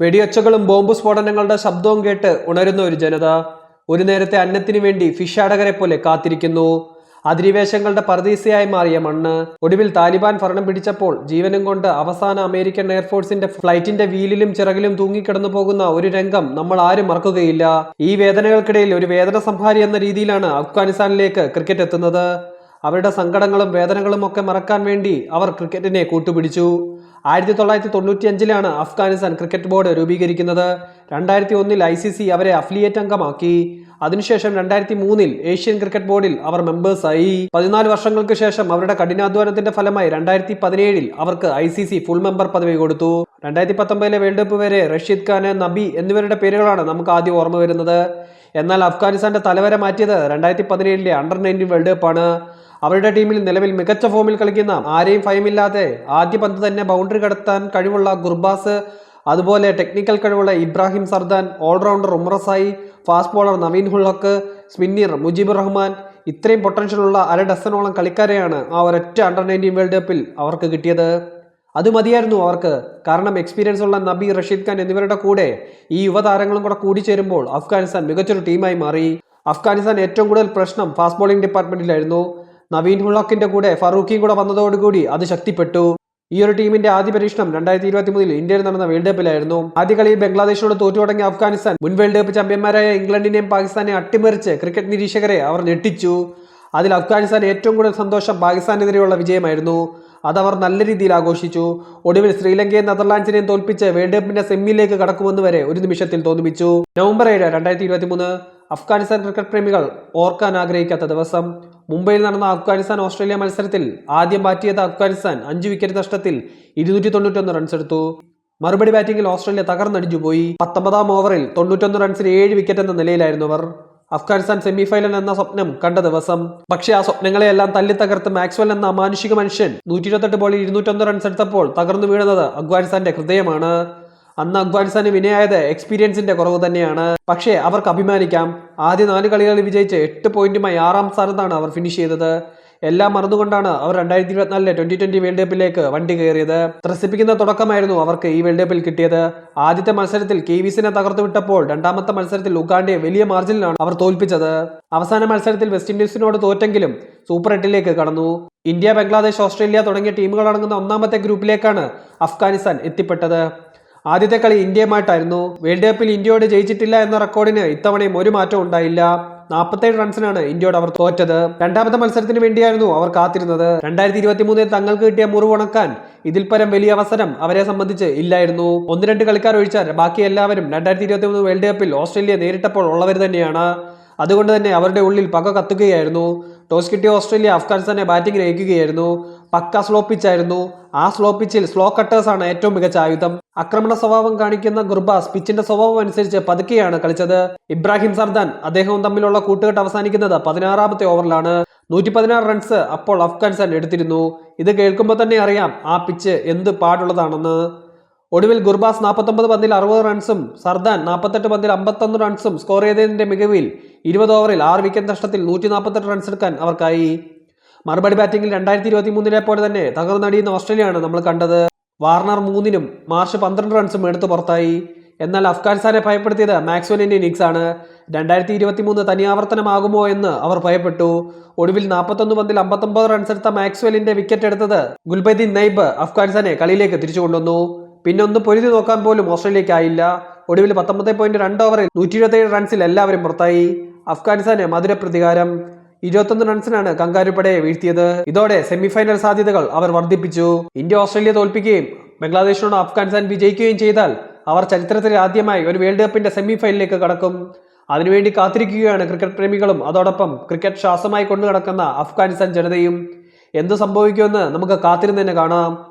വെടിയൊച്ചകളും bomb സ്ഫോടനങ്ങളുടെ ശബ്ദവും കേട്ട് ഉണരുന്ന ഒരു ജനത ഒരു നേരത്തെ അന്നത്തിനു വേണ്ടി ഫിഷാടകരെ പോലെ കാത്തിരിക്കുന്നു. അധിനിവേശങ്ങളുടെ പർദീസയായി മാറിയ മണ്ണ് ഒടുവിൽ താലിബാൻ ഭരണം പിടിച്ചപ്പോൾ ജീവനും കൊണ്ട് അവസാന അമേരിക്കൻ എയർഫോഴ്സിന്റെ ഫ്ലൈറ്റിന്റെ വീലിലും ചിറകിലും തൂങ്ങിക്കിടന്നു പോകുന്ന ഒരു രംഗം നമ്മൾ ആരും മറക്കുകയില്ല. ഈ വേദനകൾക്കിടയിൽ ഒരു വേദന സംഹാരി എന്ന രീതിയിലാണ് അഫ്ഗാനിസ്ഥാനിലേക്ക് ക്രിക്കറ്റ് എത്തുന്നത്. അവരുടെ സങ്കടങ്ങളും വേദനകളും ഒക്കെ മറക്കാൻ വേണ്ടി അവർ ക്രിക്കറ്റിനെ കൂട്ടുപിടിച്ചു. ആയിരത്തി തൊള്ളായിരത്തി തൊണ്ണൂറ്റി അഞ്ചിലാണ് അഫ്ഗാനിസ്ഥാൻ ക്രിക്കറ്റ് ബോർഡ് രൂപീകരിക്കുന്നത്. രണ്ടായിരത്തി ഒന്നിൽ ഐ സി സി അവരെ അഫിലിയേറ്റ് അംഗമാക്കി. അതിനുശേഷം രണ്ടായിരത്തി മൂന്നിൽ ഏഷ്യൻ ക്രിക്കറ്റ് ബോർഡിൽ അവർ മെമ്പേഴ്സായി. പതിനാല് വർഷങ്ങൾക്ക് ശേഷം അവരുടെ കഠിനാധ്വാനത്തിന്റെ ഫലമായി രണ്ടായിരത്തി പതിനേഴിൽ അവർക്ക് I C C full member പദവി കൊടുത്തു. രണ്ടായിരത്തി പത്തൊമ്പതിലെ വേൾഡ് കപ്പ് വരെ റഷീദ് ഖാൻ നബി എന്നിവരുടെ പേരുകളാണ് നമുക്ക് ആദ്യം ഓർമ്മ വരുന്നത്. എന്നാൽ അഫ്ഗാനിസ്ഥാന്റെ തലവരെ മാറ്റിയത് രണ്ടായിരത്തി പതിനേഴിലെ അണ്ടർ നയന്റീൻ വേൾഡ് കപ്പാണ് അവരുടെ ടീമിൽ നിലവിൽ മികച്ച ഫോമിൽ കളിക്കുന്ന ആരെയും ഭയമില്ലാതെ ആദ്യ പന്ത് തന്നെ ബൗണ്ടറി കടത്താൻ കഴിവുള്ള ഗുർബാസ് അതുപോലെ ടെക്നിക്കൽ കഴിവുള്ള Ibrahim Zadran all rounder Omarzai fast bowler Naveen ul Haq spinner Mujeeb Rahman ഇത്രയും പൊട്ടൻഷ്യലുള്ള അര ഡസനോളം കളിക്കാരെയാണ് ആ ഒരൊറ്റ അണ്ടർ നയന്റീൻ വേൾഡ് കപ്പിൽ അവർക്ക് കിട്ടിയത്. അത് മതിയായിരുന്നു അവർക്ക്. കാരണം എക്സ്പീരിയൻസ് ഉള്ള നബി റഷീദ് ഖാൻ എന്നിവരുടെ കൂടെ ഈ യുവതാരങ്ങളും കൂടെ കൂടിച്ചേരുമ്പോൾ അഫ്ഗാനിസ്ഥാൻ മികച്ചൊരു ടീമായി മാറി. അഫ്ഗാനിസ്ഥാൻ ഏറ്റവും കൂടുതൽ പ്രശ്നം ഫാസ്റ്റ് ബോളിംഗ് ഡിപ്പാർട്ട്മെന്റിലായിരുന്നു നവീൻ ഹുള്ളക്കിന്റെ കൂടെ ഫറൂഖിയും കൂടെ വന്നതോടുകൂടി അത് ശക്തിപ്പെട്ടു. ഈ ഒരു ടീമിന്റെ ആദ്യ പരീക്ഷണം രണ്ടായിരത്തി ഇരുപത്തി മൂന്നിൽ ഇന്ത്യയിൽ നടന്ന വേൾഡ് കപ്പിലായിരുന്നു ആദ്യ കളിയിൽ ബംഗ്ലാദേശിനോട് തോറ്റു തുടങ്ങിയ അഫ്ഗാനിസ്ഥാൻ മുൻ വേൾഡ് കപ്പ് ചാമ്പ്യന്മാരായ ഇംഗ്ലണ്ടിനെയും പാകിസ്ഥാനെയും അട്ടിമറിച്ച് ക്രിക്കറ്റ് നിരീക്ഷകരെ അവർ ഞെട്ടിച്ചു. അതിൽ അഫ്ഗാനിസ്ഥാൻ ഏറ്റവും കൂടുതൽ സന്തോഷം പാകിസ്ഥാനെതിരെയുള്ള വിജയമായിരുന്നു. അതവർ നല്ല രീതിയിൽ ആഘോഷിച്ചു. ഒടുവിൽ ശ്രീലങ്കയെ നെതർലാൻഡ്സിനെയും തോൽപ്പിച്ച് വേൾഡ് കപ്പിന്റെ സെമിയിലേക്ക് കടക്കുമെന്ന് വരെ ഒരു നിമിഷത്തിൽ തോന്നിപ്പിച്ചു. നവംബർ ഏഴ് രണ്ടായിരത്തി ഇരുപത്തി മൂന്ന് അഫ്ഗാനിസ്ഥാൻ ക്രിക്കറ്റ് പ്രേമികൾ ഓർക്കാൻ ആഗ്രഹിക്കാത്ത ദിവസം. മുംബൈയിൽ നടന്ന അഫ്ഗാനിസ്ഥാൻ ഓസ്ട്രേലിയ മത്സരത്തിൽ ആദ്യം ബാറ്റ് ചെയ്ത അഫ്ഗാനിസ്ഥാൻ. അഞ്ച് വിക്കറ്റ് നഷ്ടത്തിൽ ഇരുന്നൂറ്റി തൊണ്ണൂറ്റൊന്ന് റൺസ് എടുത്തു. മറുപടി ബാറ്റിംഗിൽ ഓസ്ട്രേലിയ തകർന്നടിഞ്ഞുപോയി. പത്തൊമ്പതാം ഓവറിൽ തൊണ്ണൂറ്റൊന്ന് റൺസിന് ഏഴ് വിക്കറ്റ് എന്ന നിലയിലായിരുന്നു അവർ. അഫ്ഗാനിസ്ഥാൻ സെമിഫൈനൽ എന്ന സ്വപ്നം കണ്ട ദിവസം. പക്ഷേ ആ സ്വപ്നങ്ങളെയെല്ലാം തല്ലി തകർത്ത് മാക്സ്വൽ എന്ന അമാനുഷിക മനുഷ്യൻ നൂറ്റി ഇരുപത്തെട്ട് ബോളിൽ ഇരുന്നൂറ്റൊന്ന് റൺസ് എടുത്തപ്പോൾ തകർന്നു വീണത് അഫ്ഗാനിസ്ഥാന്റെ ഹൃദയമാണ്. അന്ന് അഫ്ഗാനിസ്ഥാന് വിനയായത് എക്സ്പീരിയൻസിന്റെ കുറവ് തന്നെയാണ്. പക്ഷേ അവർക്ക് അഭിമാനിക്കാം. ആദ്യ നാല് കളികളിൽ വിജയിച്ച് എട്ട് പോയിന്റുമായി ആറാം സ്ഥാനത്താണ് അവർ ഫിനിഷ് ചെയ്തത്. എല്ലാം മറന്നുകൊണ്ടാണ് അവർ രണ്ടായിരത്തി ഇരുപത്തിനാലിലെ ട്വന്റി ട്വന്റി വേൾഡ് കപ്പിലേക്ക് വണ്ടി കയറിയത്. ത്രസിപ്പിക്കുന്ന തുടക്കമായിരുന്നു അവർക്ക് ഈ വേൾഡ് കപ്പിൽ കിട്ടിയത്. ആദ്യത്തെ മത്സരത്തിൽ കെവിസിനെ തകർത്തു വിട്ടപ്പോൾ രണ്ടാമത്തെ മത്സരത്തിൽ ഉഗാണ്ടയെ വലിയ മാർജിനിലാണ് അവർ തോൽപ്പിച്ചത്. അവസാന മത്സരത്തിൽ വെസ്റ്റ് ഇൻഡീസിനോട് തോറ്റെങ്കിലും സൂപ്പർ എട്ടിലേക്ക് കടന്നു. ഇന്ത്യ ബംഗ്ലാദേശ് ഓസ്ട്രേലിയ തുടങ്ങിയ ടീമുകൾ അടങ്ങുന്ന ഒന്നാമത്തെ ഗ്രൂപ്പിലേക്കാണ് അഫ്ഗാനിസ്ഥാൻ എത്തിപ്പെട്ടത്. ആദ്യത്തെ കളി ഇന്ത്യയുമായിട്ടായിരുന്നു. വേൾഡ് കപ്പിൽ ഇന്ത്യയോട് ജയിച്ചിട്ടില്ല എന്ന റെക്കോർഡിന് ഇത്തവണയും ഒരു മാറ്റവും ഉണ്ടായില്ല. നാൽപ്പത്തേഴ് റൺസിനാണ് ഇന്ത്യയോട് അവർ തോറ്റത്. രണ്ടാമത്തെ മത്സരത്തിന് വേണ്ടിയായിരുന്നു അവർ കാത്തിരുന്നത്. രണ്ടായിരത്തി ഇരുപത്തി മൂന്നിൽ തങ്ങൾക്ക് കിട്ടിയ മുറിവുണക്കാൻ ഇതിൽ പരം വലിയ അവസരം അവരെ സംബന്ധിച്ച് ഇല്ലായിരുന്നു. ഒന്ന് രണ്ട് കളിക്കാർ ഒഴിച്ചാൽ ബാക്കി എല്ലാവരും രണ്ടായിരത്തി ഇരുപത്തി മൂന്ന് വേൾഡ് കപ്പിൽ ഓസ്ട്രേലിയ നേരിട്ടപ്പോൾ ഉള്ളവർ തന്നെയാണ്. അതുകൊണ്ട് തന്നെ അവരുടെ ഉള്ളിൽ പക കത്തുകയായിരുന്നു. ടോസ് കിട്ടിയ ഓസ്ട്രേലിയ അഫ്ഗാനിസ്ഥാനെ ബാറ്റിംഗ് അയക്കുകയായിരുന്നു പക്ക സ്ലോ പിച്ചായിരുന്നു. ആ സ്ലോ പിച്ചിൽ സ്ലോ കട്ടേഴ്സാണ് ഏറ്റവും മികച്ച ആയുധം. ആക്രമണ സ്വഭാവം കാണിക്കുന്ന ഗുർബാസ് പിച്ചിന്റെ സ്വഭാവം അനുസരിച്ച് പതുക്കെയാണ് കളിച്ചത്. ഇബ്രാഹിം സർദാൻ അദ്ദേഹവും തമ്മിലുള്ള കൂട്ടുകെട്ട് അവസാനിക്കുന്നത് പതിനാറാമത്തെ ഓവറിലാണ്. നൂറ്റി പതിനാറ് റൺസ് അപ്പോൾ അഫ്ഗാനിസ്ഥാൻ എടുത്തിരുന്നു. ഇത് കേൾക്കുമ്പോൾ തന്നെ അറിയാം ആ പിച്ച് എന്ത് പാടുള്ളതാണെന്ന്. ഒടുവിൽ ഗുർബാസ് നാൽപ്പത്തൊമ്പത് പന്തിൽ അറുപത് റൺസും സർദാൻ നാൽപ്പത്തെട്ട് പന്തിൽ അമ്പത്തൊന്ന് റൺസും സ്കോർ ചെയ്തതിന്റെ മികവിൽ ഇരുപത് ഓവറിൽ ആറ് വിക്കറ്റ് നഷ്ടത്തിൽ നൂറ്റി നാൽപ്പത്തെട്ട് റൺസ് എടുക്കാൻ അവർക്കായി. മറുപടി ബാറ്റിംഗിൽ രണ്ടായിരത്തി ഇരുപത്തി മൂന്നിലെ പോലെ തന്നെ തകർന്നടിയുന്ന ഓസ്ട്രേലിയയാണ് നമ്മൾ കണ്ടത്. വാർണർ മൂന്നിനും മാർച്ച് പന്ത്രണ്ട് റൺസും എടുത്തു പുറത്തായി. എന്നാൽ അഫ്ഗാനിസ്ഥാനെ ഭയപ്പെടുത്തിയത് മാക്സ്വലിന്റെ ഇന്നിങ്സ് ആണ് രണ്ടായിരത്തി ഇരുപത്തി മൂന്ന് തനിയാവർത്തനമാകുമോ എന്ന് അവർ ഭയപ്പെട്ടു. ഒടുവിൽ നാൽപ്പത്തൊന്ന് പന്തിൽ അമ്പത്തൊമ്പത് റൺസ് എടുത്ത മാക്സ്വലിന്റെ വിക്കറ്റ് എടുത്തത് ഗുൽബദീൻ നൈബ് അഫ്ഗാനിസ്ഥാനെ കളിയിലേക്ക് തിരിച്ചു കൊണ്ടുവന്നു പിന്നെ ഒന്ന് പൊരുതി നോക്കാൻ പോലും ഓസ്ട്രേലിയക്കായില്ല. ഒടുവിൽ പത്തൊമ്പത് പോയിന്റ് രണ്ട് ഓവറിൽ നൂറ്റി ഇരുപത്തേഴ് റൺസിൽ എല്ലാവരും പുറത്തായി. അഫ്ഗാനിസ്ഥാന് മധുര പ്രതികാരം ഇരുപത്തൊന്ന് റൺസിനാണ് കങ്കാരുപടയെ വീഴ്ത്തിയത്. ഇതോടെ സെമിഫൈനൽ സാധ്യതകൾ അവർ വർദ്ധിപ്പിച്ചു. ഇന്ത്യ ഓസ്ട്രേലിയ തോൽപ്പിക്കുകയും ബംഗ്ലാദേശിനോട് അഫ്ഗാനിസ്ഥാൻ വിജയിക്കുകയും ചെയ്താൽ അവർ ചരിത്രത്തിൽ ആദ്യമായി ഒരു വേൾഡ് കപ്പിന്റെ സെമിഫൈനലിലേക്ക് കടക്കും. അതിനുവേണ്ടി കാത്തിരിക്കുകയാണ് ക്രിക്കറ്റ് പ്രേമികളും. അതോടൊപ്പം ക്രിക്കറ്റ് ശ്വാസമായി കൊണ്ടു നടക്കുന്ന അഫ്ഗാനിസ്ഥാൻ ജനതയും. എന്ത് സംഭവിക്കുമെന്ന് നമുക്ക് കാത്തിരുന്ന് തന്നെ കാണാം.